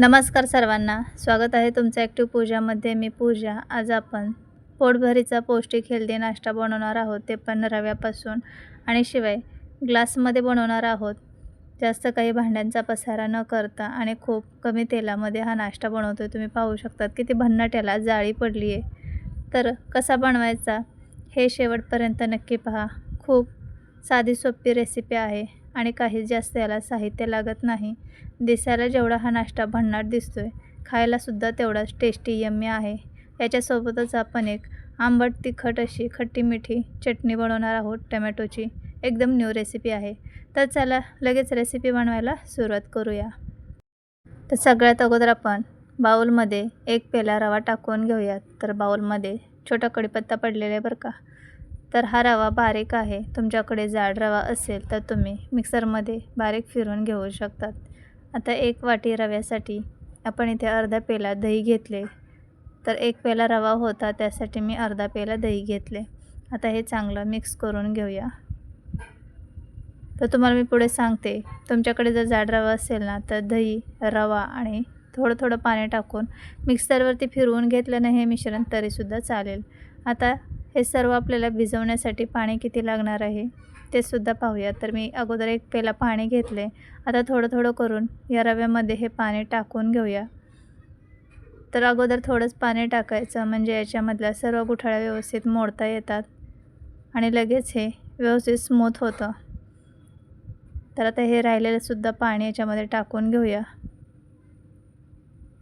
नमस्कार सर्वांना. स्वागत आहे तुमचं ॲक्टिव्ह पूजामध्ये मी पूजा. आज आपण पोटभरीचा पौष्टिक हेल्दी नाश्ता बनवणार आहोत. ते पण रव्यापासून. आणि शिवाय ग्लासमध्ये बनवणार आहोत. जास्त काही भांड्यांचा पसारा न करता आणि खूप कमी तेलामध्ये हा नाश्ता बनवतो आहे तुम्ही पाहू शकतात किती भन्नाट याला जाळी पडली आहे. तर कसा बनवायचा हे शेवटपर्यंत नक्की पहा. खूप साधी सोपी रेसिपी आहे. आणि काही जास्त याला साहित्य लागत नाही. दिसायला जेवढा हा नाश्ता भन्नाट दिसतो आहे खायलासुद्धा तेवढाच टेस्टी यम्मी आहे. याच्यासोबतच आपण एक आंबट तिखट अशी खट्टी मिठी चटणी बनवणार आहोत टमॅटोची. एकदम न्यू रेसिपी आहे. तर चला लगेच रेसिपी बनवायला सुरुवात करूया. तर सगळ्यात अगोदर आपण बाऊलमध्ये एक पेला रवा टाकून घेऊयात. तर बाऊलमध्ये छोटा कडीपत्ता पडलेला आहे बरं का. तर हा रवा बारीक आहे. तुमच्याकडे जाड रवा असेल तर तुम्ही मिक्सरमध्ये बारीक फिरून घेऊ शकतात. आता एक वाटी रव्यासाठी आपण इथे अर्धा पेला दही घेतले. तर एक पेला रवा होता त्यासाठी मी अर्धा पेला दही घेतले. आता हे चांगलं मिक्स करून घेऊया. तर तुम्हाला मी पुढे सांगते तुमच्याकडे जर जाड रवा असेल ना तर दही रवा आणि थोडं थोडं पाणी टाकून मिक्सरवरती फिरवून घेतलं ना हे मिश्रण तरीसुद्धा चालेल. आता हे सर्व आपल्याला भिजवण्यासाठी पाणी किती लागणार आहे ते सुद्धा पाहूया. तर मी अगोदर एक पेला पाणी घेतले. आता थोडं थोडं करून या रव्यामध्ये हे पाणी टाकून घेऊया. तर अगोदर थोडंच पाणी टाकायचं म्हणजे याच्यामधल्या सर्व गुठळ्या व्यवस्थित मोडता येतात. आणि लगेच हे व्यवस्थित स्मूथ होतं. तर आता हे राहिलेलंसुद्धा पाणी याच्यामध्ये टाकून घेऊया.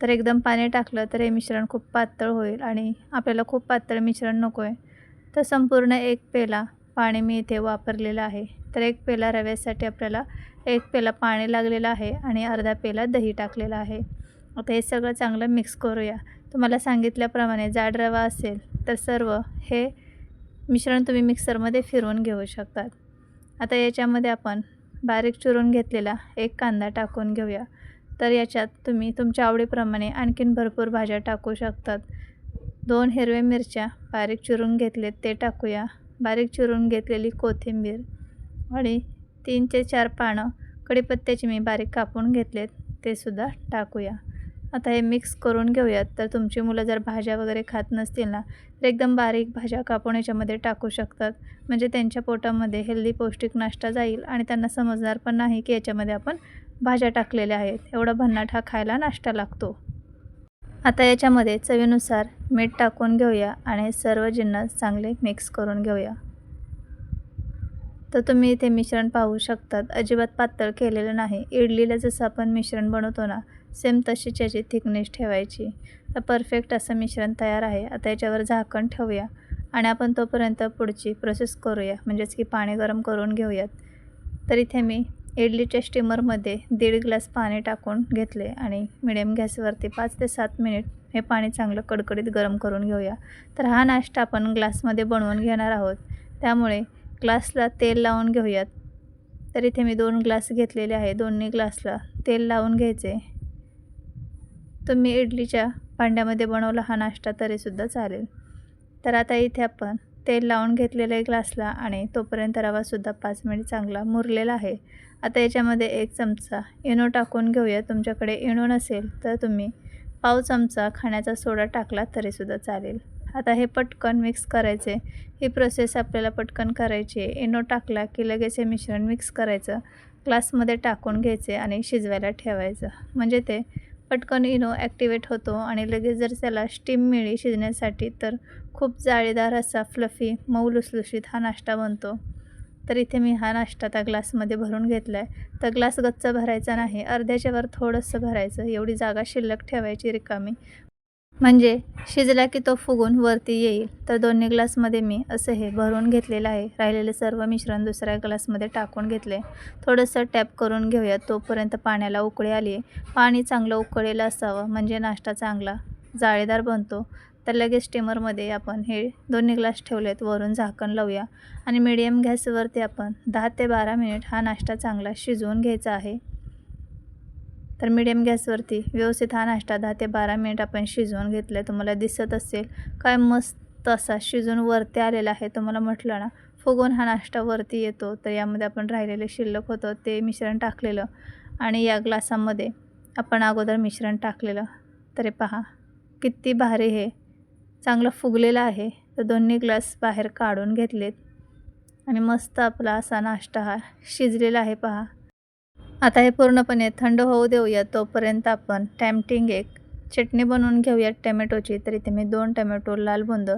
तर एकदम पाणी टाकलं तर हे मिश्रण खूप पातळ होईल आणि आपल्याला खूप पातळ मिश्रण नको आहे तर संपूर्ण एक पेला पाणी मी इथे वापरलेलं आहे. तर एक पेला रव्यासाठी आपल्याला एक पेला पाणी लागलेलं आहे आणि अर्धा पेला दही टाकलेला आहे. आता हे सगळं चांगलं मिक्स करूया. तुम्हाला सांगितल्याप्रमाणे जाड रवा असेल तर सर्व हे मिश्रण तुम्ही मिक्सरमध्ये फिरवून घेऊ शकतात. आता याच्यामध्ये आपण बारीक चिरून घेतलेला एक कांदा टाकून घेऊया. तर याच्यात तुम्ही तुमच्या आवडीप्रमाणे आणखीन भरपूर भाज्या टाकू शकतात. दोन हिरव्या मिरच्या बारीक चिरून घेतले ते टाकूया. बारीक चिरून घेतलेली कोथिंबीर आणि तीन ते चार पानं कढीपत्त्याची मी बारीक कापून घेतलेत ते सुद्धा टाकूया. आता हे मिक्स करून घेऊयात. तर तुमची मुलं जर भाज्या वगैरे खात नसतील ना तर एकदम बारीक भाज्या कापून याच्यामध्ये टाकू शकतात. म्हणजे त्यांच्या पोटामध्ये हेल्दी पौष्टिक नाश्ता जाईल आणि त्यांना समजणार पण नाही की याच्यामध्ये आपण भाज्या टाकलेल्या आहेत. एवढा भन्नाट हा खायला नाश्ता लागतो. आता याच्यामध्ये चवीनुसार मीठ टाकून घेऊया आणि सर्व जिन्नस चांगले मिक्स करून घेऊया. तर तुम्ही इथे मिश्रण पाहू शकतात. अजिबात पातळ केलेलं नाही. इडलीला जसं आपण मिश्रण बनवतो ना सेम तशीच याची थिकनेस ठेवायची. तर परफेक्ट असं मिश्रण तयार आहे. आता याच्यावर झाकण ठेवूया आणि आपण तोपर्यंत पुढची प्रोसेस करूया. म्हणजेच की पाणी गरम करून घेऊयात. तर इथे मी इडलीच्या स्टीमरमध्ये दीड ग्लास पाणी टाकून घेतले आणि मिडियम गॅसवरती पाच ते सात मिनिट हे पाणी चांगलं कडकडीत गरम करून घेऊया. तर हा नाश्ता आपण ग्लासमध्ये बनवून घेणार आहोत. त्यामुळे ग्लासला तेल लावून घेऊयात. तर इथे मी दोन ग्लास घेतलेले आहे दोन्ही ग्लासला तेल लावून घ्यायचे. तुम्ही इडलीच्या भांड्यामध्ये बनवला हा नाश्ता तरीसुद्धा चालेल. तर आता इथे आपण तेल लावून घेतलेलं आहे ग्लासला आणि तोपर्यंत रवासुद्धा पाच मिनिट चांगला मुरलेला आहे. आता याच्यामध्ये एक चमचा इनो टाकून घेऊया. तुमच्याकडे इनो नसेल तर तुम्ही पाव चमचा खाण्याचा सोडा टाकला तरीसुद्धा चालेल. आता हे पटकन मिक्स करायचे. ही प्रोसेस आपल्याला पटकन करायची आहे. इनो टाकला की लगेच हे मिश्रण मिक्स करायचं. ग्लासमध्ये टाकून घ्यायचे आणि शिजवायला ठेवायचं. म्हणजे ते पटकन इनो ॲक्टिवेट होतो आणि लगेच जर त्याला स्टीम मिळी शिजण्यासाठी तर खूप जाळीदार असा फ्लफी मऊ लुसलुशीत हा नाश्ता बनतो. तर इथे मी हा नाश्ता त्या ग्लासमध्ये भरून घेतला आहे तर ग्लास गच्च भरायचा नाही अर्ध्याच्यावर थोडंसं भरायचं. एवढी जागा शिल्लक ठेवायची रिकामी. म्हणजे शिजला की तो फुगून वरती येईल. तर दोन्ही ग्लासमध्ये मी असं हे भरून घेतलेलं आहे. राहिलेले सर्व मिश्रण दुसऱ्या ग्लासमध्ये टाकून घेतले. थोडंसं टॅप करून घेऊया. तोपर्यंत पाण्याला उकळी आली आहे. पाणी चांगलं उकळलेलं असावं म्हणजे नाश्ता चांगला जाळीदार बनतो. तर लगेच स्टीमरमध्ये आपण हे दोन्ही ग्लास ठेवलेत वरून झाकण लावूया. आणि मिडियम गॅसवरती आपण दहा ते बारा मिनिट हा नाश्ता चांगला शिजवून घ्यायचा आहे. तर मिडियम गॅसवरती व्यवस्थित हा नाश्ता दहा ते बारा मिनिट आपण शिजवून घेतलं आहे तुम्हाला दिसत असेल काय मस्त असा शिजून वरती आलेला आहे. तुम्हाला म्हटलं ना फुगून हा नाश्ता वरती येतो. तर यामध्ये आपण राहिलेले शिल्लक होतं ते मिश्रण टाकलेलं आणि या ग्लासामध्ये आपण अगोदर मिश्रण टाकलेलं. तरी पहा किती भारी हे. चांगलं फुगलेलं आहे. तर दोन्ही ग्लास बाहेर काढून घेतलेत. आणि मस्त आपला असा नाश्ता हा शिजलेला आहे पहा. आता हे पूर्णपणे थंड होऊ देऊया. तोपर्यंत आपण टॅमटिंग एक चटणी बनवून घेऊयात टमॅटोची तर इथे मी दोन टमॅटो लाल बुंद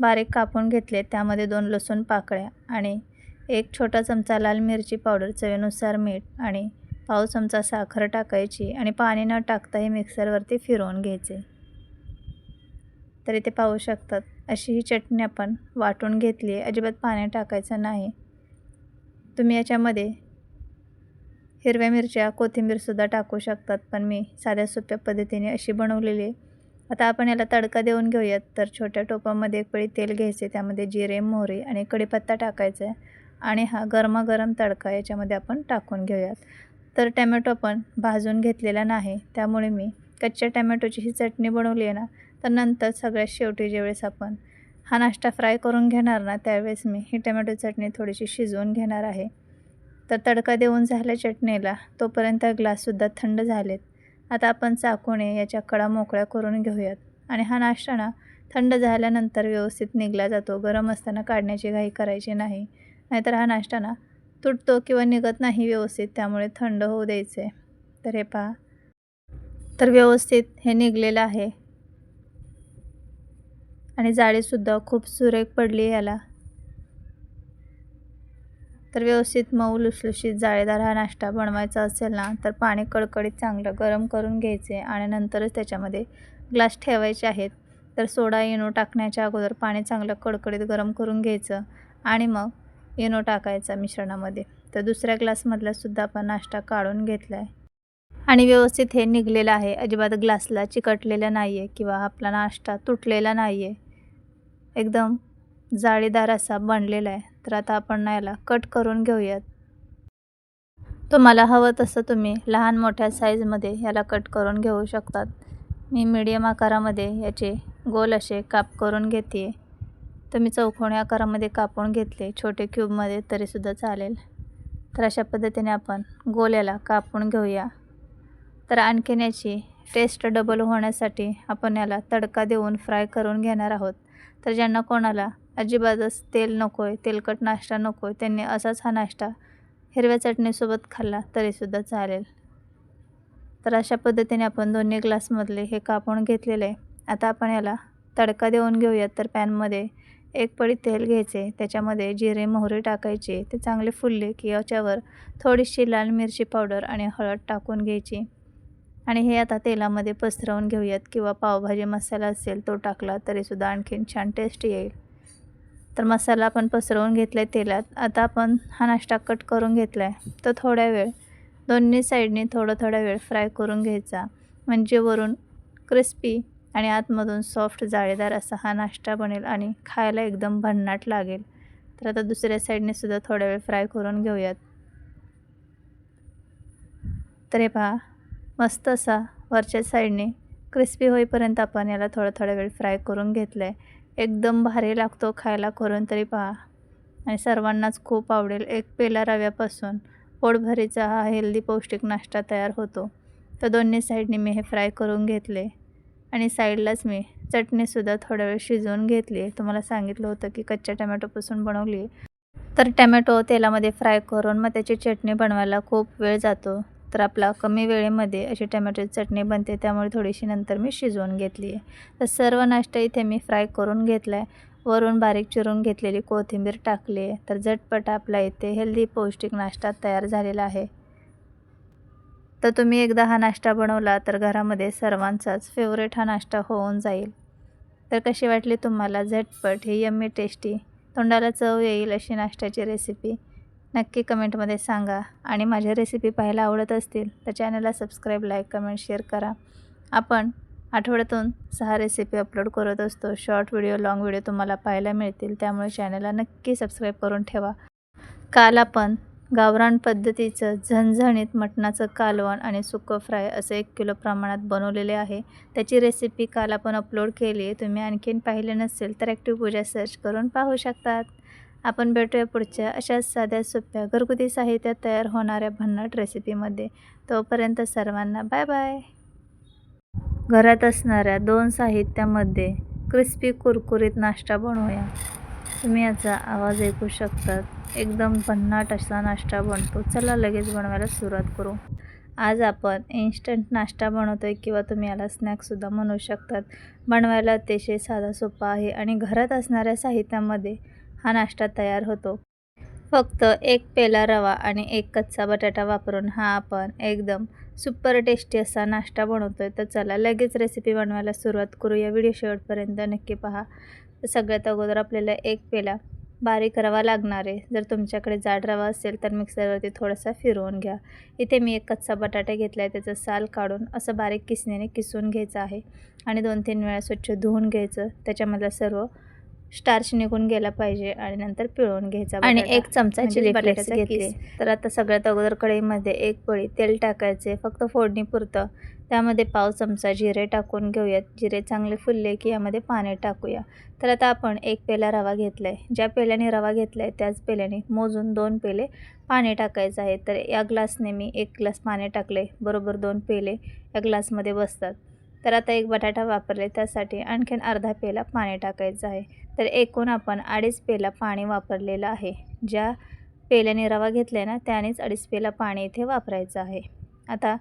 बारीक कापून घेतले. त्यामध्ये दोन लसूण पाकळ्या आणि एक छोटा चमचा लाल मिरची पावडर चवीनुसार मीठ आणि पाव चमचा साखर टाकायची आणि पाणी न टाकता हे मिक्सरवरती फिरवून घ्यायचे. तर इथे पाहू शकतात. अशी ही चटणी आपण वाटून घेतली आहे. अजिबात पाणी टाकायचं नाही. तुम्ही याच्यामध्ये हिरव्या मिरच्या कोथिंबीरसुद्धा टाकू शकतात पण मी साध्या सोप्या पद्धतीने अशी बनवलेली आहे. आता आपण याला तडका देऊन घेऊयात. तर छोट्या टोपामध्ये एक पळी तेल घ्यायचे त्यामध्ये जिरे मोहरी आणि कढीपत्ता टाकायचा आहे. आणि हा गरमागरम तडका याच्यामध्ये आपण टाकून घेऊयात. तर टॅमॅटो पण भाजून घेतलेला नाही त्यामुळे मी कच्च्या टॅमॅटोची ही चटणी बनवली आहे ना तर नंतर सगळ्यात शेवटी ज्यावेळेस आपण हा नाश्ता फ्राय करून घेणार ना त्यावेळेस मी ही टॅमॅटो चटणी थोडीशी शिजवून घेणार आहे. तर तडका देऊन झाल्या चटणीला. तोपर्यंत ग्लाससुद्धा थंड झालेत. आता आपण चाकूने याच्या कडा मोकळ्या करून घेऊयात. आणि हा नाश्ता ना थंड झाल्यानंतर व्यवस्थित निघला जातो. गरम असताना काढण्याची घाई करायची नाही. नाहीतर हा नाश्ता ना तुटतो किंवा निघत नाही व्यवस्थित त्यामुळे थंड होऊ द्यायचे. तर हे पहा. तर व्यवस्थित हे निघलेलं आहे. आणि जाळीसुद्धा खूप सुरेख पडली याला. तर व्यवस्थित मऊ लुसलुशीत जाळीदार हा नाश्ता बनवायचा असेल ना तर पाणी कडकडीत चांगलं गरम करून घ्यायचे आणि नंतरच त्याच्यामध्ये ग्लास ठेवायचे आहेत. तर सोडा इनो टाकण्याच्या अगोदर पाणी चांगलं कडकडीत गरम करून घ्यायचं आणि मग इनो टाकायचा मिश्रणामध्ये. तर दुसऱ्या ग्लासमधलासुद्धा आपण नाश्ता काढून घेतला आहे आणि व्यवस्थित हे निघलेलं आहे. अजिबात ग्लासला चिकटलेलं नाही आहे किंवा आपला नाश्ता तुटलेला नाही आहे एकदम जाळीदार असा बनलेला आहे. तर आता आपण याला कट करून घेऊयात. तुम्हाला हवं तसं तुम्ही लहान मोठ्या साईजमध्ये याला कट करून घेऊ शकतात. मी मीडियम आकारामध्ये याचे गोल असे काप करून घेते. तुम्ही चौकोणी आकारामध्ये कापून घेतले छोटे क्यूबमध्ये तरीसुद्धा चालेल. तर अशा पद्धतीने आपण गोल याला कापून घेऊया. तर आणखीन याची टेस्ट डबल होण्यासाठी आपण याला तडका देऊन फ्राय करून घेणार आहोत. तर ज्यांना कोणाला अजिबातच तेल नको आहे तेलकट नाश्ता नको आहे त्यांनी असाच हा नाश्ता हिरव्या चटणीसोबत खाल्ला तरीसुद्धा चालेल. तर अशा पद्धतीने आपण दोन्ही ग्लासमधले हे कापून घेतलेले. आहे आता आपण याला तडका देऊन घेऊयात. तर पॅनमध्ये एक पडी तेल घ्यायचे. त्याच्यामध्ये जिरे मोहरी टाकायचे. ते चांगले फुलले की याच्यावर थोडीशी लाल मिरची पावडर आणि हळद टाकून घ्यायची. आणि हे आता तेलामध्ये पसरवून घेऊयात. किंवा पावभाजी मसाला असेल तो टाकला तरीसुद्धा आणखीन छान टेस्ट येईल. तर मसाला आपण पसरवून घेतला आहे तेलात. आता आपण हा नाश्ता कट करून घेतला आहे तर थोड्या वेळ. दोन्ही साईडनी थोडं थोडा वेळ फ्राय करून घ्यायचा. म्हणजे वरून क्रिस्पी आणि आतमधून सॉफ्ट जाळीदार असा हा नाश्ता बनेल आणि खायला एकदम भन्नाट लागेल. तर आता दुसऱ्या साईडने सुद्धा थोडा वेळ फ्राय करून घेऊयात. तर हे पहा मस्त असा वरच्या साईडने क्रिस्पी होईपर्यंत आपण याला थोडा थोडा वेळ फ्राय करून घेतलं आहे एकदम भारी लागतो खायला करून तरी पहा. आणि सर्वांनाच खूप आवडेल एक पेला रव्यापासून. पोटभरीचा हा हेल्दी पौष्टिक नाश्ता तयार होतो. तर दोन्ही साईडने मी हे फ्राय करून घेतले. आणि साईडलाच मी चटणीसुद्धा थोडा वेळ शिजवून घेतली. तुम्हाला सांगितलं होतं की कच्च्या टमॅटोपासून बनवली. तर टमॅटो तेलामध्ये फ्राय करून मग त्याची चटणी बनवायला खूप वेळ जातो. तर आपला कमी वेळेमध्ये अशी टमॅटोची चटणी बनते त्यामुळे थोडीशी नंतर मी शिजवून घेतली आहे. तर सर्व नाश्ता इथे मी फ्राय करून घेतला आहे वरून बारीक चिरून घेतलेली कोथिंबीर टाकली आहे. तर झटपट आपला इथे हेल्दी पौष्टिक नाश्ता तयार झालेला आहे. तर तुम्ही एकदा हा नाश्ता बनवला तर घरामध्ये सर्वांचाच फेवरेट हा नाश्ता होऊन जाईल. तर कशी वाटली तुम्हाला? झटपट ही यम्मी टेस्टी तोंडाला चव येईल अशी नाश्त्याची रेसिपी नक्की कमेंटमध्ये सांगा. आणि माझ्या रेसिपी पाहायला आवडत असतील तर चॅनलला सबस्क्राईब लाईक कमेंट शेअर करा. आपण आठवड्यातून सहा रेसिपी अपलोड करत असतो. शॉर्ट व्हिडिओ लाँग व्हिडिओ तुम्हाला पाहायला मिळतील. त्यामुळे चॅनलला नक्की सबस्क्राईब करून ठेवा. काल आपण गावरान पद्धतीचं झणझणीत मटणाचं कालवण आणि सुकं फ्राय असं एक किलो प्रमाणात बनवलेले आहे. त्याची रेसिपी काल आपण अपलोड केली आहे. तुम्ही आणखीन पाहिले नसेल तर ॲक्टिव्ह पूजा सर्च करून पाहू शकतात. आपण भेटूया पुढच्या अशाच साध्या सोप्या घरगुती साहित्यात तयार होणाऱ्या भन्नाट रेसिपीमध्ये तोपर्यंत सर्वांना बाय बाय घरात असणाऱ्या दोन साहित्यामध्ये क्रिस्पी कुरकुरीत नाश्ता बनवूया. तुम्ही याचा आवाज ऐकू शकतात. एकदम भन्नाट असा नाश्ता बनतो. चला लगेच बनवायला सुरुवात करू. आज आपण इन्स्टंट नाश्ता बनवतो आहे किंवा तुम्ही याला स्नॅक्ससुद्धा म्हणू शकतात. बनवायला अतिशय साधा सोपा आहे. आणि घरात असणाऱ्या साहित्यामध्ये हा नाश्ता तयार होतो. फक्त एक पेला रवा आणि एक कच्चा बटाटा वापरून हा आपण एकदम सुपर टेस्टी असा नाश्ता बनवतोय. तर चला लगेच रेसिपी बनवायला सुरुवात करूया. व्हिडिओ शेवटपर्यंत नक्की पहा. तर सगळ्यात अगोदर आपल्याला एक पेला बारीक रवा लागणार आहे. जर तुमच्याकडे जाड रवा असेल तर मिक्सरवरती थोडासा फिरवून घ्या. इथे मी एक कच्चा बटाटा घेतला आहे त्याचं साल काढून असं बारीक किसण्याने किसून घ्यायचं आहे आणि दोन तीन वेळा स्वच्छ धुवून घ्यायचं. त्याच्यामधला सर्व स्टार्च निघून गेला पाहिजे आणि नंतर पिळवून घ्यायचा आणि एक चमचा चिली फ्लेक्स घेतले तर आता सगळ्यात अगोदर कढईमध्ये एक पळी तेल टाकायचे फक्त फोडणीपुरतं त्यामध्ये पाव चमचा जिरे टाकून घेऊयात. जिरे चांगले फुलले की यामध्ये पाणी टाकूया. तर आता आपण एक पेला रवा घेतला आहे ज्या पेल्याने रवा घेतला आहे त्याच पेल्याने मोजून दोन पेले पाणी टाकायचं आहे. तर या ग्लासने मी एक ग्लास पाणी टाकले बरोबर दोन पेले या ग्लासमध्ये बसतात. तर आता एक बटाटा वापरले त्यासाठी आणखीन अर्धा पेला पाणी टाकायचं आहे. तर एकूण आपण अडीच पेला पाणी वापरलेलं आहे. ज्या पेल्याने रवा घेतला आहे ना त्यानेच अडीच पेला पाणी इथे वापरायचं आहे. आता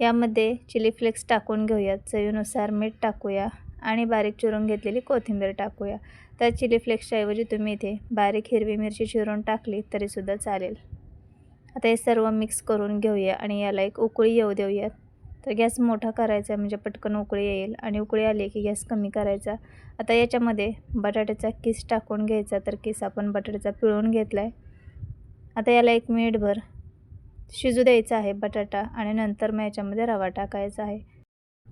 यामध्ये चिली फ्लेक्स टाकून घेऊयात चवीनुसार मीठ टाकूया आणि बारीक चिरून घेतलेली कोथिंबीर टाकूया. त्या चिली फ्लेक्सच्या ऐवजी तुम्ही इथे बारीक हिरवी मिरची चिरून टाकली तरीसुद्धा चालेल. आता हे सर्व मिक्स करून घेऊया आणि याला एक उकळी येऊ देऊयात. तर गॅस मोठा करायचा म्हणजे पटकन उकळी येईल आणि उकळी आली की गॅस कमी करायचा. आता याच्यामध्ये बटाट्याचा किस टाकून घ्यायचा तर किस आपण बटाट्याचा पिळून घेतला आहे आता याला एक मिनिटभर शिजू द्यायचा आहे बटाटा आणि नंतर मग याच्यामध्ये रवा टाकायचा आहे.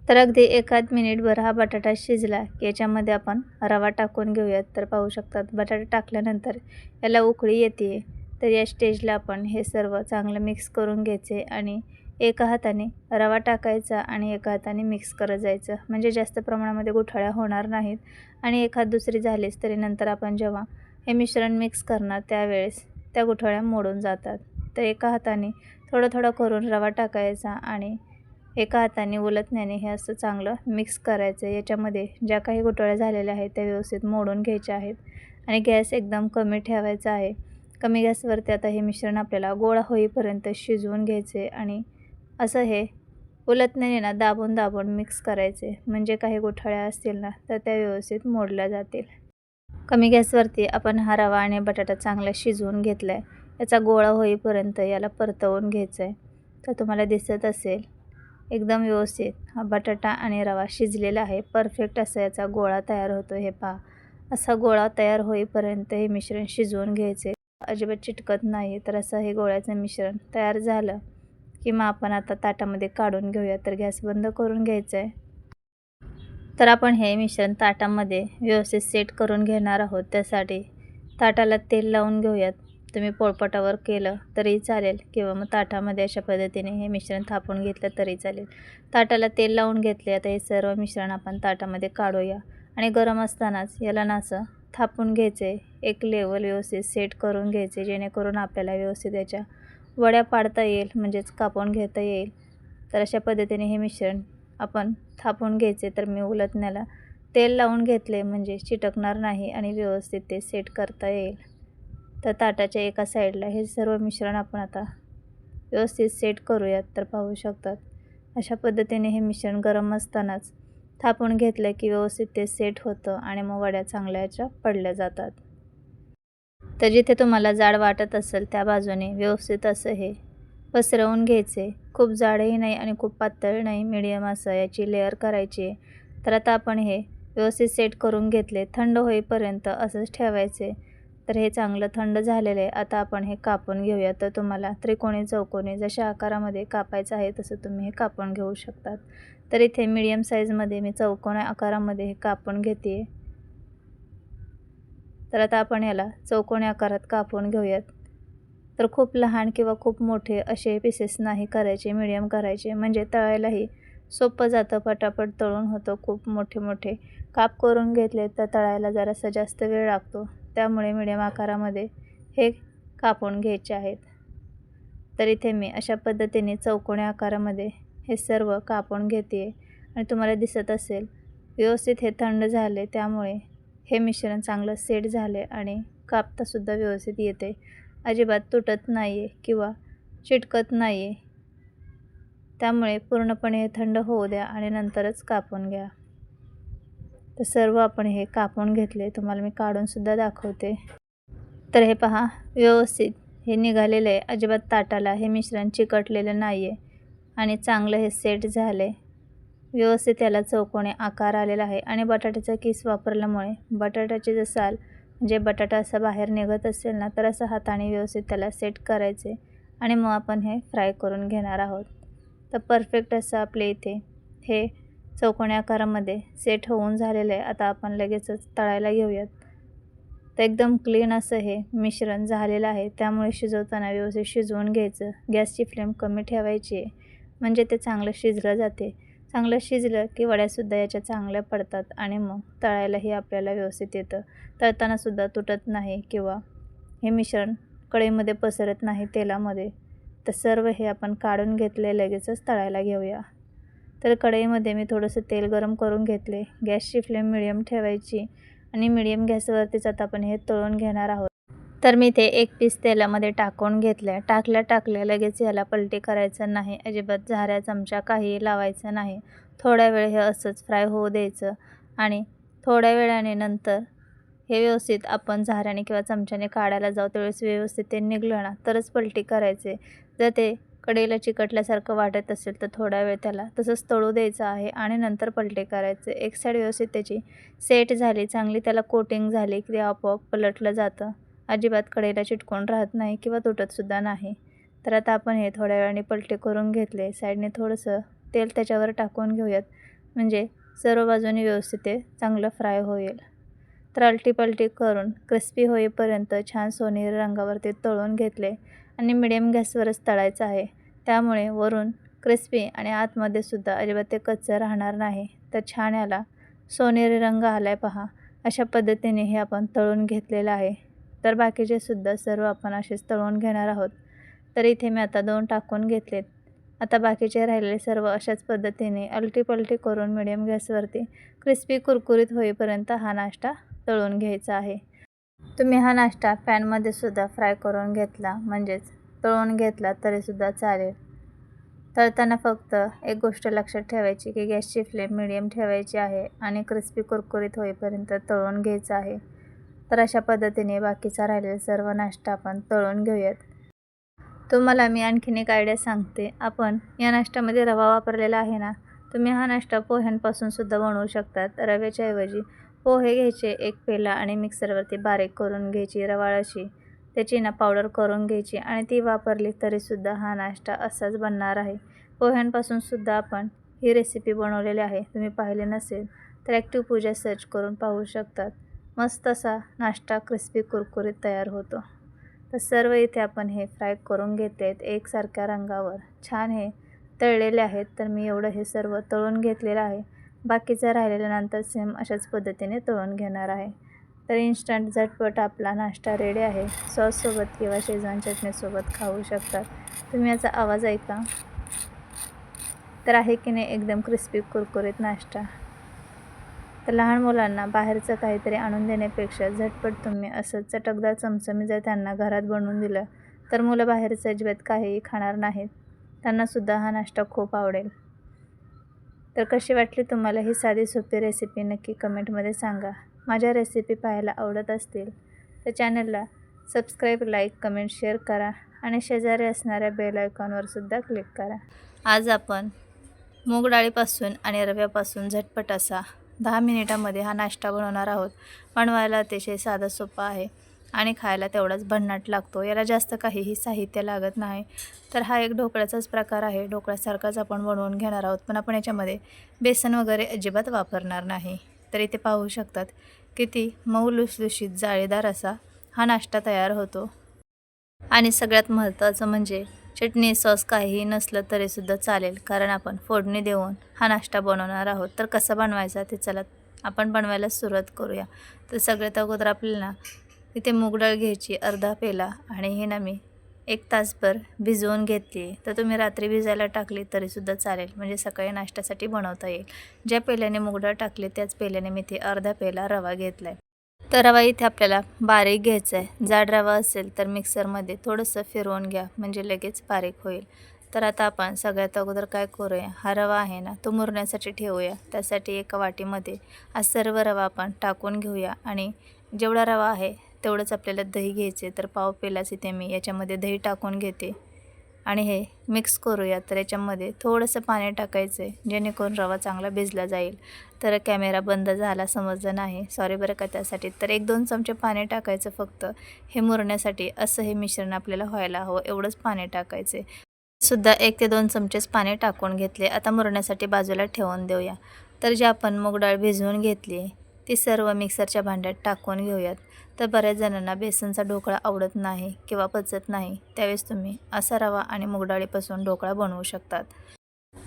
तर अगदी एखाद मिनिटभर हा बटाटा शिजला की याच्यामध्ये आपण रवा टाकून घेऊयात. तर पाहू शकतात बटाटा टाकल्यानंतर याला उकळी येते तर या स्टेजला आपण हे सर्व चांगलं मिक्स करून घ्यायचे आणि एका हाताने रवा टाकायचा आणि एका हाताने मिक्स करत जायचं. म्हणजे जास्त प्रमाणामध्ये गुठळ्या होणार नाहीत. आणि एक हात दुसरी झालीच तरी नंतर आपण जेव्हा हे मिश्रण मिक्स करणार त्यावेळेस त्या गुठळ्या मोडून जातात. तर एका हाताने थोडं थोडं करून रवा टाकायचा आणि एका हाताने उलटण्याने हे असं चांगलं मिक्स करायचं. याच्यामध्ये ज्या काही गुठळ्या झालेल्या आहेत त्या व्यवस्थित मोडून घ्यायच्या आहेत. आणि गॅस एकदम कमी ठेवायचा आहे. कमी गॅसवरती आता हे मिश्रण आपल्याला गोळा होईपर्यंत शिजवून घ्यायचे आणि असं हे. उलटण्याने ना दाबून दाबून मिक्स करायचे. म्हणजे काही गुठळ्या असतील ना तर त्या व्यवस्थित मोडल्या जातील. कमी गॅसवरती आपण हा रवा आणि बटाटा चांगला शिजवून घेतला आहे याचा गोळा होईपर्यंत याला परतवून घ्यायचं आहे तर तुम्हाला दिसत असेल एकदम व्यवस्थित हा बटाटा आणि रवा शिजलेला आहे. परफेक्ट असा याचा गोळा तयार होतो हे पहा. असा गोळा तयार होईपर्यंत हे मिश्रण शिजवून घ्यायचे. अजिबात चिटकत नाही तर असं हे गोळ्याचं मिश्रण तयार झालं. की मग आपण आता ताटामध्ये काढून घेऊया. तर गॅस बंद करून घ्यायचं आहे तर आपण हे मिश्रण ताटामध्ये व्यवस्थित सेट करून घेणार आहोत. त्यासाठी ताटाला तेल लावून घेऊयात. तुम्ही पोळपाटावर केलं तरी चालेल किंवा मग ताटामध्ये अशा पद्धतीने हे मिश्रण थापून घेतलं तरी चालेल. ताटाला तेल लावून घेतले आता हे सर्व मिश्रण आपण ताटामध्ये काढूया. आणि गरम असतानाच याला नासं थापून घ्यायचे एक लेवल व्यवस्थित सेट करून घ्यायचे जेणेकरून आपल्याला व्यवस्थित याच्या वड्या पाडता येईल म्हणजेच कापून घेता येईल. तर अशा पद्धतीने हे मिश्रण आपण थापून घ्यायचे. तर मी उलटण्याला तेल लावून घेतले म्हणजे चिटकणार नाही आणि व्यवस्थित ते सेट करता येईल. तर ताटाच्या एका साईडला हे सर्व मिश्रण आपण आता व्यवस्थित सेट करूयात तर पाहू शकतात. अशा पद्धतीने हे मिश्रण गरम असतानाच थापून घेतलं की व्यवस्थित ते सेट होतं आणि मग वड्या चांगल्या याच्या पडल्या जातात. तर जिथे तुम्हाला जाड वाटत असेल त्या बाजूने व्यवस्थित असं हे पसरवून घ्यायचे. खूप जाडही नाही आणि खूप पातळ नाही मिडियम असं याची लेअर करायची. तर आता आपण हे व्यवस्थित सेट करून घेतले. थंड होईपर्यंत असंच ठेवायचे. तर हे चांगलं थंड झालेलं आहे. आता आपण हे कापून घेऊया. तर तुम्हाला त्रिकोणी चौकोनी जशा आकारामध्ये कापायचं आहे तसं तुम्ही हे कापून घेऊ शकतात. तर इथे मीडियम साईजमध्ये मी चौकोन आकारामध्ये हे कापून घेते. तर आता आपण याला चौकोनी आकारात कापून घेऊयात. तर खूप लहान किंवा खूप मोठे असे पीसेस नाही करायचे मीडियम करायचे. म्हणजे तळायलाही सोपं जातं पटापट तळून होतं खूप मोठे मोठे. काप करून घेतले तर तळायला जरासा जास्त वेळ लागतो. त्यामुळे मिडियम आकारामध्ये हे कापून घ्यायचे आहेत. तर इथे मी अशा पद्धतीने चौकोनी आकारामध्ये हे सर्व कापून घेते आणि तुम्हाला दिसत असेल व्यवस्थित हे थंड झाले त्यामुळे हे मिश्रण चांगलं सेट झाले आणि कापतासुद्धा व्यवस्थित येते अजिबात तुटत नाही आहे किंवा चिटकत नाही आहे त्यामुळे पूर्णपणे हे थंड होऊ द्या आणि नंतरच कापून घ्या. तर सर्व आपण हे कापून घेतले. तुम्हाला मी काढूनसुद्धा दाखवते. तर हे पहा व्यवस्थित हे निघालेलं आहे. अजिबात ताटाला हे मिश्रण चिकटलेलं नाही आहे आणि चांगलं हे सेट झाले व्यवस्थित त्याला चौकोने आकार आलेला आहे आणि बटाट्याचा किस वापरल्यामुळे बटाट्याचे जर साल म्हणजे बटाटा असा बाहेर निघत असेल ना तर असं हाताने व्यवस्थित त्याला सेट करायचे आणि मग आपण हे फ्राय करून घेणार आहोत. तर परफेक्ट असं आपल्या इथे हे चौकोनी आकारामध्ये सेट होऊन झालेलं आहे. आता आपण लगेचच तळायला घेऊयात. तर एकदम क्लीन असं हे मिश्रण झालेलं आहे. त्यामुळे शिजवताना व्यवस्थित शिजवून घ्यायचं. गॅसची फ्लेम कमी ठेवायची आहे. म्हणजे ते चांगलं शिजलं जाते. चांगलं शिजलं की वड्यासुद्धा याच्या चांगल्या पडतात आणि मग तळायलाही आपल्याला व्यवस्थित येतं. तळतानासुद्धा तुटत नाही किंवा हे मिश्रण कढईमध्ये पसरत नाही तेलामध्ये. तर सर्व हे आपण काढून घेतले लगेचच तळायला घेऊया. तर कढईमध्ये मी थोडंसं तेल गरम करून घेतले. गॅसची फ्लेम मिडियम ठेवायची आणि मिडियम गॅसवरतीच आता आपण हे तळून घेणार आहोत. तर मी ते एक पीस तेलामध्ये टाकून घेतल्या. टाकल्या टाकल्या लगेच याला पलटी करायचं नाही. अजिबात झाऱ्या चमचा काही लावायचं नाही. थोड्या वेळ हे असंच फ्राय होऊ द्यायचं आणि थोड्या वेळाने नंतर हे व्यवस्थित आपण झाऱ्याने किंवा चमच्याने काढायला जाऊ त्यावेळेस व्यवस्थित ते निघलं ना तरच पलटी करायचे. जर ते कडेला चिकटल्यासारखं वाटत असेल तर थोडा वेळ त्याला तसंच तळू द्यायचं आहे आणि नंतर पलटे करायचे. एक साईड व्यवस्थित त्याची सेट झाली चांगली त्याला कोटिंग झाली की ते आपोआप पलटलं जातं. अजिबात कडेला चिटकून राहत नाही किंवा तुटतसुद्धा नाही. तर आता आपण हे थोड्या वेळाने पलटे करून घेतले. साईडने थोडंसं तेल त्याच्यावर टाकून घेऊयात. म्हणजे सर्व बाजूने व्यवस्थित ते चांगलं फ्राय होईल. तर अलटी पलटी करून क्रिस्पी होईपर्यंत छान सोनेरी रंगावर ते तळून घेतले आणि मिडियम गॅसवरच तळायचं आहे. त्यामुळे वरून क्रिस्पी आणि आतमध्ये सुद्धा अजिबात ते कच्चं राहणार नाही. तर छान याला सोनेरी रंग आला आहे पहा. अशा पद्धतीने हे आपण तळून घेतलेलं आहे. तर बाकीचे सुद्धा सर्व आपण असेच तळून घेणार आहोत. तर इथे मी आता दोन टाकून घेतलेत. आता बाकीचे राहिलेले सर्व अशाच पद्धतीने अलटीपलटी करून मिडियम गॅसवरती क्रिस्पी कुरकुरीत होईपर्यंत हा नाश्ता तळून घ्यायचा आहे. तुम्ही हा नाश्ता पॅनमध्ये सुद्धा फ्राय करून घेतला म्हणजेच तळून घेतला तरीसुद्धा चालेल. तळताना फक्त एक गोष्ट लक्षात ठेवायची की गॅसची फ्लेम मिडियम ठेवायची आहे आणि क्रिस्पी कुरकुरीत होईपर्यंत तळून घ्यायचं आहे. तर अशा पद्धतीने बाकीचा राहिलेला सर्व नाश्ता आपण तळून घेऊयात. तुम्हाला मी आणखीन एक आयडिया सांगते. आपण या नाश्त्यामध्ये रवा वापरलेला आहे ना तुम्ही हा नाश्ता पोह्यांपासून सुद्धा बनवू शकतात. रव्याच्या ऐवजी पोहे घ्यायचे एक पेला आणि मिक्सरवरती बारीक करून घ्यायची रवाळाशी त्याची ना पावडर करून घ्यायची आणि ती वापरली तरीसुद्धा हा नाश्ता असाच बनणार आहे. पोह्यांपासून सुद्धा आपण ही रेसिपी बनवलेली आहे. तुम्ही पाहिले नसेल तर ॲक्टिव्ह पूजा सर्च करून पाहू शकतात. मस्त असा नाश्ता क्रिस्पी कुरकुरीत तयार होतो. तर सर्व इथे आपण हे फ्राय करून घेते आहेत एकसारख्या रंगावर. छान हे तळलेले आहेत तर मी एवढं हे सर्व तळून घेतलेलं आहे. बाकीचं राहिलेल्यानंतर सेम अशाच पद्धतीने तळून घेणार आहे. तर इन्स्टंट झटपट आपला नाश्ता रेडी आहे. सॉससोबत किंवा शेजवान चटणीसोबत खाऊ शकतात तुम्ही याचा आवाज ऐका. तर आहे की नाही एकदम क्रिस्पी कुरकुरीत नाश्ता. तर लहान मुलांना बाहेरचं काहीतरी आणून देण्यापेक्षा झटपट तुम्ही असं चटकदार चमचमी जर त्यांना घरात बनवून दिलं तर मुलं बाहेरचं अजिबात काहीही खाणार नाहीत. त्यांनासुद्धा हा नाश्ता खूप आवडेल. तर कशी वाटली तुम्हाला ही साधी सोपी रेसिपी नक्की कमेंटमध्ये सांगा. माझ्या रेसिपी पाहायला आवडत असतील तर चॅनलला सबस्क्राईब लाईक कमेंट शेअर करा आणि शेजारी असणाऱ्या बेल आयकॉनवर सुद्धा क्लिक करा. आज आपण मूग डाळीपासून आणि रव्यापासून झटपट असा दहा मिनिटामध्ये हा नाश्ता बनवणार आहोत. बनवायला अतिशय साधा सोपा आहे आणि खायला तेवढाच भन्नाट लागतो. याला जास्त काहीही साहित्य लागत नाही. तर हा एक ढोकळ्याचाच प्रकार आहे. ढोकळ्यासारखाच आपण बनवून घेणार आहोत. पण आपण याच्यामध्ये बेसन वगैरे अजिबात वापरणार नाही. तर इथे पाहू शकतात किती मऊ लुसलुशीत जाळीदार असा हा नाश्ता तयार होतो. आणि सगळ्यात महत्त्वाचं म्हणजे चटणी सॉस काहीही नसलं तरीसुद्धा चालेल. कारण आपण फोडणी देऊन हा नाश्ता बनवणार आहोत. तर कसा बनवायचा ते चला आपण बनवायला सुरुवात करूया. तर सगळ्यात अगोदर आपल्याला इथे मूगडाळ घ्यायची अर्धा पेला. आणि हे ना मी एक तासभर भिजवून घेतली. तर तुम्ही रात्री भिजायला टाकली तरीसुद्धा चालेल. म्हणजे सकाळी नाश्त्यासाठी बनवता येईल. ज्या पेल्याने मुगडाळ टाकली त्याच पेल्याने मी ते अर्धा पेला रवा घेतला आहे तर रवा इथे आपल्याला बारीक घ्यायचा आहे. जाड रवा असेल तर मिक्सरमध्ये थोडंसं फिरवून घ्या म्हणजे लगेच बारीक होईल. तर आता आपण सगळ्यात अगोदर काय करूया? हा रवा आहे ना तो मुरण्यासाठी ठेवूया. त्यासाठी एका वाटीमध्ये हा सर्व रवा आपण टाकून घेऊया. आणि जेवढा रवा आहे तेवढंच आपल्याला दही घ्यायचे तर पाव पेलाच इथे मी याच्यामध्ये दही टाकून घेते. आणि हे मिक्स करूया तर याच्यामध्ये थोडंसं पाणी टाकायचं आहे जेणेकरून रवा चांगला भिजला जाईल. तर कॅमेरा बंद झाला समजलं नाही. सॉरी बरं का त्यासाठी. तर एक दोन चमचे पाणी टाकायचं फक्त. हे मुरण्यासाठी असं हे मिश्रण आपल्याला व्हायला हवं एवढंच पाणी टाकायचे सुद्धा एक ते दोन चमचेच पाणी टाकून घेतले. आता मुरण्यासाठी बाजूला ठेवून देऊया. तर जे आपण मूग डाळ भिजवून घेतली ती सर्व मिक्सरच्या भांड्यात टाकून घेऊयात. तर बऱ्याच जणांना बेसनचा ढोकळा आवडत नाही किंवा पचत नाही. त्यावेळेस तुम्ही असा रवा आणि मुगडाळीपासून ढोकळा बनवू शकतात.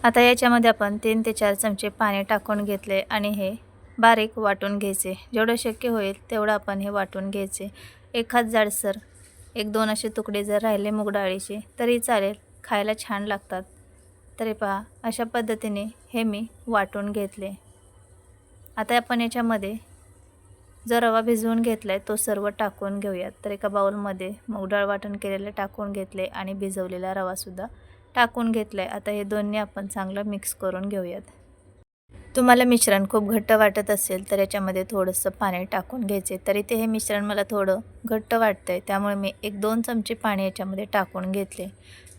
आता याच्यामध्ये आपण तीन ते चार चमचे पाणी टाकून घेतले आणि हे बारीक वाटून घ्यायचे. जेवढं शक्य होईल तेवढं आपण हे वाटून घ्यायचे. एखाद जाडसर एक दोन असे तुकडे जर राहिले मुगडाळीचे तरी चालेल. खायला छान लागतात. तरी पहा अशा पद्धतीने हे मी वाटून घेतले. आता आपण याच्यामध्ये जो रवा भिजवून घेतला आहे तो सर्व टाकून घेऊयात. तर एका बाउलमध्ये मूगडाळ वाटण केलेले टाकून घेतले आणि भिजवलेला रवासुद्धा टाकून घेतला आहे आता हे दोन्ही आपण चांगलं मिक्स करून घेऊयात. तुम्हाला मिश्रण खूप घट्ट वाटत असेल तर याच्यामध्ये थोडंसं पाणी टाकून घ्यायचे तरी ते हे मिश्रण मला थोडं घट्ट वाटतं आहे त्यामुळे मी एक दोन चमचे पाणी याच्यामध्ये टाकून घेतले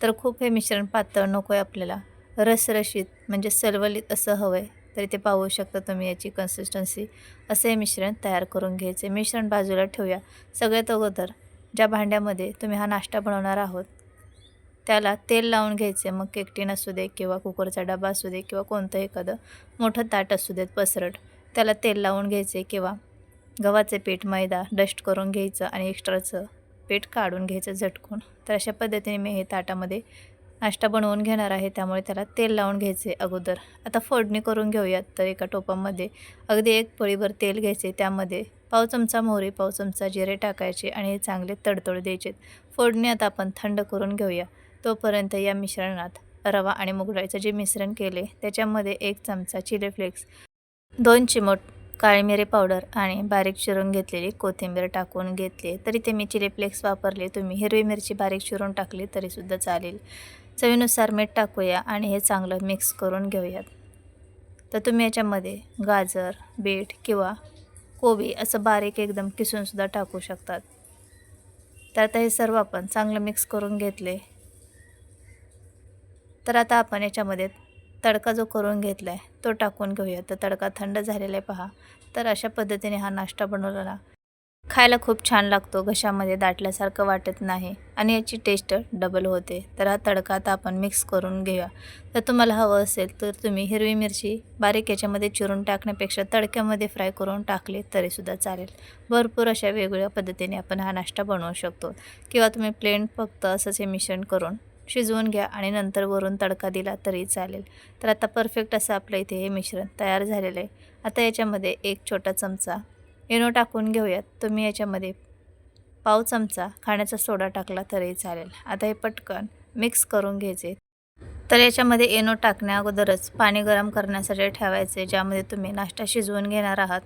तर खूप हे मिश्रण पातळ नको आहे आपल्याला. रसरशीत म्हणजे सलवलीत असं हवं आहे तरी ते पाहू शकता तुम्ही याची कन्सिस्टन्सी असे मिश्रण तयार करून घ्यायचे. मिश्रण बाजूला ठेवूया. सगळ्यात अगोदर ज्या भांड्यामध्ये तुम्ही हा नाश्ता बनवणार आहोत त्याला तेल लावून घ्यायचे. मग केकटीन असू दे किंवा कुकरचा डबा असू दे किंवा कोणतं एखादं मोठं ताट असू देत पसरट त्याला तेल लावून घ्यायचे किंवा गव्हाचे पीठ मैदा डस्ट करून घ्यायचं आणि एक्स्ट्राचं पीठ काढून घ्यायचं झटकून. तर अशा पद्धतीने मी हे ताटामध्ये नाश्ता बनवून घेणार आहे त्यामुळे त्याला तेल लावून घ्यायचे अगोदर. आता फोडणी करून घेऊयात तर एका टोपामध्ये. अगदी एक पळीभर तेल घ्यायचे त्यामध्ये पाव चमचा मोहरी पाव चमचा जिरे टाकायचे आणि हे चांगले तडतड द्यायचे. फोडणी आता आपण थंड करून घेऊया. तोपर्यंत या मिश्रणात रवा आणि मुगडाळीचं जे मिश्रण केले त्याच्यामध्ये एक चमचा चिली फ्लेक्स दोन चिमट काळी मिरी पावडर आणि बारीक चिरून घेतलेली कोथिंबीर टाकून घेतली. तरी ते मी चिली फ्लेक्स वापरले. तुम्ही हिरवी मिरची बारीक चिरून टाकली तरीसुद्धा चालेल. चवीनुसार मीठ टाकूया आणि हे चांगलं मिक्स करून घेऊयात. तर तुम्ही याच्यामध्ये गाजर बीट किंवा कोबी असं बारीक एकदम किसूनसुद्धा टाकू शकतात. तर आता हे सर्व आपण चांगलं मिक्स करून घेतले. तर आता आपण याच्यामध्ये तडका जो करून घेतला आहे तो टाकून घेऊया तर तडका थंड झालेला आहे पहा. तर अशा पद्धतीने हा नाश्ता बनवलेला खायला खूप छान लागतो. घशामध्ये दाटल्यासारखं वाटत नाही आणि याची टेस्ट डबल होते. तर हा तडका आता आपण मिक्स करून घेऊया. तर तुम्हाला हवं असेल तर तुम्ही हिरवी मिरची बारीक याच्यामध्ये चिरून टाकण्यापेक्षा तडक्यामध्ये फ्राय करून टाकले तरीसुद्धा चालेल. भरपूर अशा वेगवेगळ्या पद्धतीने आपण हा नाश्ता बनवू शकतो. किंवा तुम्ही प्लेन फक्त असंच हे मिश्रण करून शिजवून घ्या आणि नंतर वरून तडका दिला तरी चालेल. तर आता परफेक्ट असं आपलं इथे हे मिश्रण तयार झालेलं आहे. आता याच्यामध्ये एक छोटा चमचा इनो टाकून घेऊयात. तुम्ही याच्यामध्ये पाव चमचा खाण्याचा सोडा टाकला तरी चालेल. आता हे पटकन मिक्स करून घ्यायचे. तर याच्यामध्ये एनो टाकण्या अगोदरच पाणी गरम करण्यासाठी ठेवायचे ज्यामध्ये तुम्ही नाश्ता शिजवून घेणार आहात.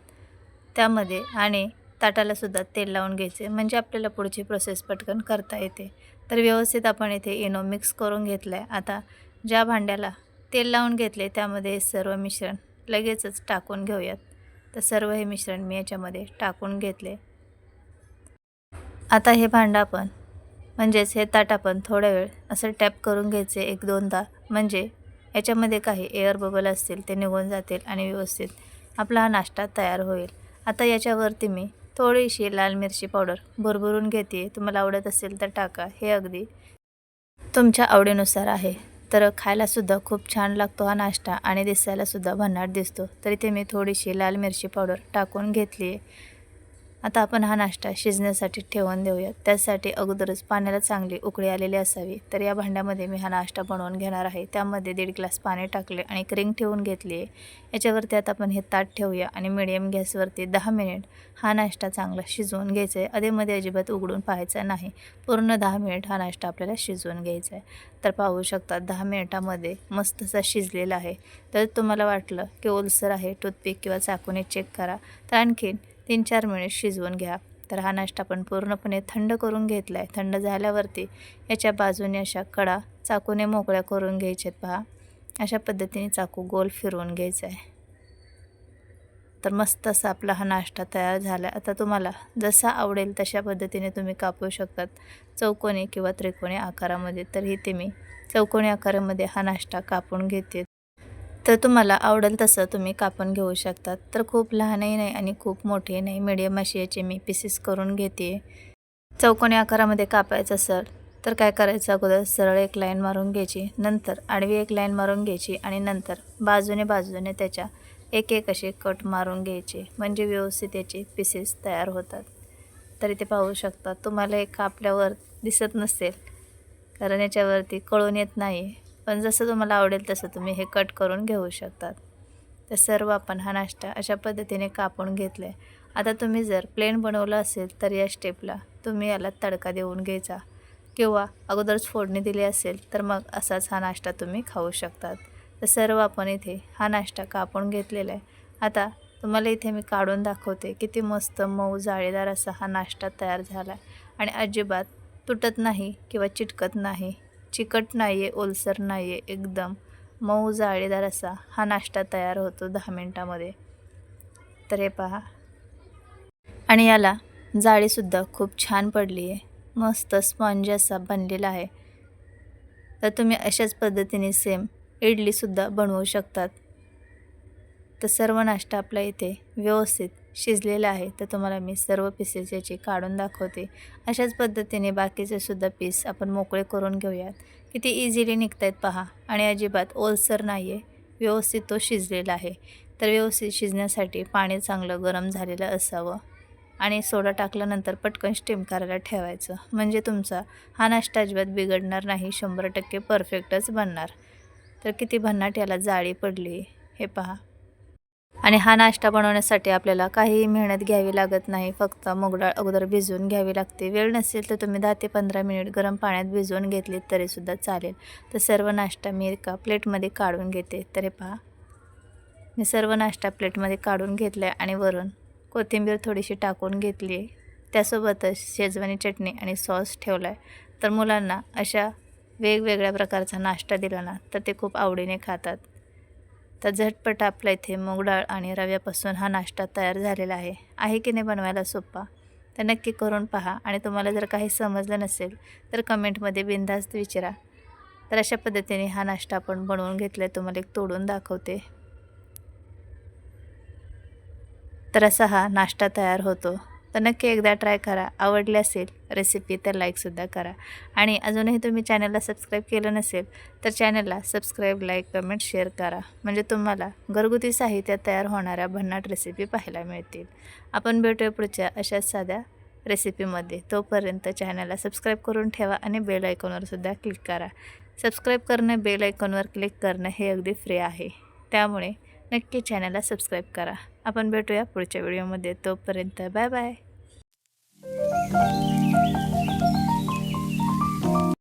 त्यामध्ये आणि ताटालासुद्धा तेल लावून घ्यायचे. म्हणजे आपल्याला पुढची प्रोसेस पटकन करता येते. तर व्यवस्थित आपण इथे एनो मिक्स करून घेतलं आहे आता ज्या भांड्याला तेल लावून घेतले त्यामध्ये सर्व मिश्रण लगेचच टाकून घेऊयात. तर सर्व हे मिश्रण मी याच्यामध्ये टाकून घेतले. आता हे भांडं आपण म्हणजेच हे ताट आपण थोड्या वेळ असं टॅप करून घ्यायचे एक दोनदा. म्हणजे याच्यामध्ये काही एअर बबल असतील ते निघून जातील आणि व्यवस्थित आपला हा नाश्ता तयार होईल. आता याच्यावरती मी थोडीशी लाल मिरची पावडर भरभरून घेते. तुम्हाला आवडत असेल तर टाका. हे अगदी तुमच्या आवडीनुसार आहे. तर खायलासुद्धा खूप छान लागतो हा नाश्ता आणि दिसायलासुद्धा भन्नाट दिसतो. तरी ते मी थोडीशी लाल मिरची पावडर टाकून घेतली आहे आता आपण हा नाश्ता शिजण्यासाठी ठेवून देऊयात. त्यासाठी अगोदरच पाण्याला चांगली उकळी आलेली असावी. तर या भांड्यामध्ये मी हा नाश्ता बनवून घेणार आहे. त्यामध्ये दीड ग्लास पाणी टाकले आणि एक रिंग ठेवून घेतली आहे. याच्यावरती आता आपण हे ताट ठेवूया आणि मिडियम गॅसवरती दहा मिनिट हा नाश्ता चांगला शिजवून घ्यायचा आहे. अधेमध्ये अजिबात उघडून पाहायचा नाही. पूर्ण दहा मिनिट हा नाश्ता आपल्याला शिजवून घ्यायचा आहे. तर पाहू शकता दहा मिनिटामध्ये मस्त असा शिजलेला आहे. तर तुम्हाला वाटलं की ओलसर आहे टूथपिक किंवा चाकूने चेक करा. तर आणखीन तीन चार मिनिट शिजवून घ्या. तर हा नाश्ता पण पूर्णपणे थंड करून घेतला आहे थंड झाल्यावरती याच्या बाजूने अशा कडा चाकूने मोकळ्या करून घ्यायच्यात पहा. अशा पद्धतीने चाकू गोल फिरवून घ्यायचा आहे तर मस्त असा आपला हा नाश्ता तयार झाला आता तुम्हाला जसा आवडेल तशा पद्धतीने तुम्ही कापू शकतात. चौकोनी किंवा त्रिकोणी आकारामध्ये. तर इथे मी चौकोनी आकारामध्ये हा नाश्ता कापून घेते तर तुम्हाला आवडेल तसं तुम्ही कापून घेऊ शकतात. तर खूप लहानही नाही आणि खूप मोठे नाही. मिडियम अशी याचे मी पीसेस करून घेते. चौकोनी आकारामध्ये कापायचं असेल तर काय करायचं अगोदर? सरळ एक लाईन मारून घ्यायची. नंतर आडवी एक लाईन मारून घ्यायची आणि नंतर बाजूने बाजूने त्याच्या एक एक असे कट मारून घ्यायचे. म्हणजे व्यवस्थित याचे पीसेस तयार होतात. तरी ते पाहू शकता तुम्हाला एक कापल्यावर दिसत नसेल. कारण याच्यावरती कळून येत नाही पण जसं तुम्हाला आवडेल तसं तुम्ही हे कट करून घेऊ शकतात. तर सर्व आपण हा नाश्ता अशा पद्धतीने कापून घेतले आता तुम्ही जर प्लेन बनवलं असेल तर या स्टेपला तुम्ही याला तडका देऊन घ्यायचा. किंवा अगोदरच फोडणी दिली असेल तर मग असाच हा नाश्ता तुम्ही खाऊ शकतात. तर सर्व आपण इथे हा नाश्ता कापून घेतलेला आहे. आता तुम्हाला इथे मी काढून दाखवते किती मस्त मऊ जाळीदार असा हा नाश्ता तयार झाला आहे आणि अजिबात तुटत नाही किंवा चिटकत नाही. चिकट नाही आहे ओलसर नाही आहे एकदम. मऊ जाळीदार असा. हा नाश्ता तयार होतो दहा मिनटामध्ये. तर हे पहा. आणि याला जाळीसुद्धा खूप छान पडली आहे मस्त स्पॉन्ज असा बनलेला आहे. तर तुम्ही अशाच पद्धतीने सेम इडलीसुद्धा बनवू शकतात. तर सर्व नाश्ता आपला इथे व्यवस्थित शिजलेलं आहे तर तुम्हाला मी सर्व पीसेस याचे काढून दाखवते. अशाच पद्धतीने बाकीचे सुद्धा पीस आपण मोकळे करून घेऊयात. किती इझिली निघत आहेत पहा. आणि अजिबात ओलसर नाही आहे व्यवस्थित तो शिजलेला आहे. तर व्यवस्थित शिजण्यासाठी पाणी चांगलं गरम झालेलं असावं. आणि सोडा टाकल्यानंतर पटकन स्टीम करायला ठेवायचं. म्हणजे तुमचा हा नाश्ता अजिबात बिघडणार नाही. शंभर टक्के परफेक्टच बनणार. तर किती भन्नाट याला जाळी पडली. हे पहा. आणि हा नाश्ता बनवण्यासाठी आपल्याला काहीही मेहनत घ्यावी लागत नाही. फक्त मुगडाळ अगोदर भिजवून घ्यावी लागते. वेळ नसेल तर तुम्ही दहा ते पंधरा मिनिट गरम पाण्यात भिजवून घेतली तरीसुद्धा चालेल. तर सर्व नाश्ता मी एका प्लेटमध्ये काढून घेते. तर हे पहा. मी सर्व नाश्ता प्लेटमध्ये काढून घेतला आहे आणि वरून कोथिंबीर थोडीशी टाकून घेतली आहे त्यासोबतच शेजवानी चटणी आणि सॉस ठेवला आहे तर मुलांना अशा वेगवेगळ्या प्रकारचा नाश्ता दिला ना तर ते खूप आवडीने खातात. तर झटपट आपल्या इथे मूग डाळ आणि रव्यापासून हा नाश्ता तयार झालेला आहे. आहे की नाही बनवायला सोपा तर नक्की करून पहा आणि तुम्हाला जर काही समजलं नसेल तर कमेंटमध्ये बिनधास्त विचारा. तर अशा पद्धतीने हा नाश्ता आपण बनवून घेतला आहे तुम्हाला एक तोडून दाखवते. तर असा हा नाश्ता तयार होतो. तर नक्की एकदा ट्राय करा. आवडली असेल रेसिपी तर लाईकसुद्धा करा. आणि अजूनही तुम्ही चॅनलला सबस्क्राईब केलं नसेल तर चॅनलला सबस्क्राईब लाईक कमेंट शेअर करा. म्हणजे तुम्हाला घरगुती साहित्य तयार होणाऱ्या भन्नाट रेसिपी पाहायला मिळतील. आपण भेटूया पुढच्या अशाच साध्या रेसिपीमध्ये तोपर्यंत चॅनलला सबस्क्राईब करून ठेवा आणि बेल आयकॉनवरसुद्धा क्लिक करा. सबस्क्राईब करणं बेल आयकॉनवर क्लिक करणं हे अगदी फ्री आहे. त्यामुळे नक्की चॅनलला सबस्क्राईब करा. आपण भेटूया पुढच्या व्हिडिओमध्ये तोपर्यंत बाय बाय Thank you.